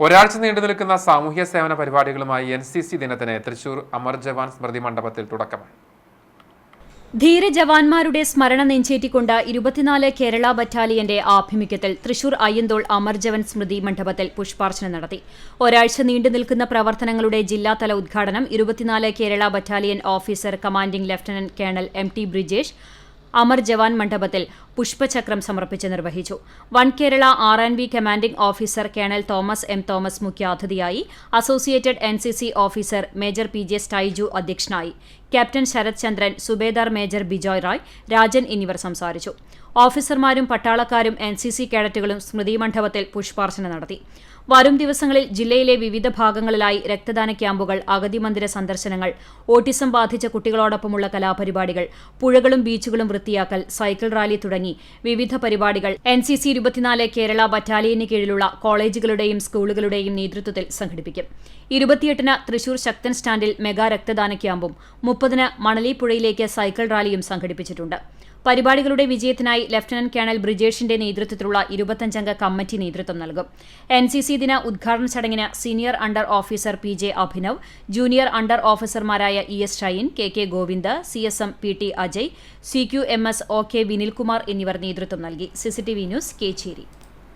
ഒരാഴ്ച നീണ്ടു നിൽക്കുന്ന സാമൂഹ്യ സേവന പരിപാടികളുമായി എൻ സി സി ദിനത്തിന് തൃശൂർ അമർ ജവാൻ സ്മൃതി മണ്ഡപത്തിൽ തുടക്കമായി ധീര ജവാന്മാരുടെ സ്മരണ നെഞ്ചേറ്റിക്കൊണ്ട് ഇരുപത്തിനാല് കേരള ബറ്റാലിയന്റെ ആഭിമുഖ്യത്തിൽ തൃശൂർ അയ്യന്തോൾ അമർജവൻ സ്മൃതി മണ്ഡപത്തിൽ പുഷ്പാർച്ചന നടത്തി. ഒരാഴ്ച നീണ്ടു നിൽക്കുന്ന പ്രവർത്തനങ്ങളുടെ ജില്ലാതല ഉദ്ഘാടനം ഇരുപത്തിനാല് Kerala battalion officer commanding lieutenant colonel M T Brijesh Amar Jawan മണ്ഡപത്തിൽ പുഷ്പചക്രം സമർപ്പിച്ച് നിർവഹിച്ചു. One Kerala R and B commanding officer colonel Thomas M Thomas മുഖ്യാതിഥിയായി associated N C C officer major P J Styju അധ്യക്ഷനായി. Captain Sarath Chandran subedar major Bijoy Rai Rajan എന്നിവർ സംസാരിച്ചു. ഓഫീസർമാരും പട്ടാളക്കാരും എൻ സി സി കേഡറ്റുകളും സ്മൃതി മണ്ഡപത്തിൽ പുഷ്പാർച്ചന നടത്തി. വരും ദിവസങ്ങളിൽ ജില്ലയിലെ വിവിധ ഭാഗങ്ങളിലായി രക്തദാന ക്യാമ്പുകൾ അഗതി മന്ദിര സന്ദർശനങ്ങൾ ഓട്ടിസം ബാധിച്ച കുട്ടികളോടൊപ്പമുള്ള കലാപരിപാടികൾ പുഴകളും ബീച്ചുകളും വൃത്തിയാക്കൽ സൈക്കിൾ റാലി തുടങ്ങി വിവിധ പരിപാടികൾ എൻ സി സി ഇരുപത്തിനാല് കേരള ബറ്റാലിയന് കീഴിലുള്ള കോളേജുകളുടെയും സ്കൂളുകളുടെയും നേതൃത്വത്തിൽ സംഘടിപ്പിക്കും. ഇരുപത്തിയെട്ടിന് തൃശൂർ ശക്തൻ സ്റ്റാൻഡിൽ മെഗാ രക്തദാന ക്യാമ്പും മുപ്പതിന് മണലിപ്പുഴയിലേക്ക് സൈക്കിൾ റാലിയും സംഘടിപ്പിച്ചിട്ടുണ്ട്. പരിപാടികളുടെ വിജയത്തിനായി ലഫ്റ്റനന്റ് കേണൽ ബ്രിജേഷിന്റെ നേതൃത്വത്തിലുള്ള ഇരുപത്തഞ്ചംഗ കമ്മിറ്റി നേതൃത്വം നൽകും. എൻ സി സി ദിന ഉദ്ഘാടന ചടങ്ങിന് senior under officer P J Abhinav junior under ഓഫീസർമാരായ E S Shine K K Govind C S M P T Ajay C Q M S O K Vinilkumar എന്നിവർ നേതൃത്വം നൽകി. CCTV news Kecheri.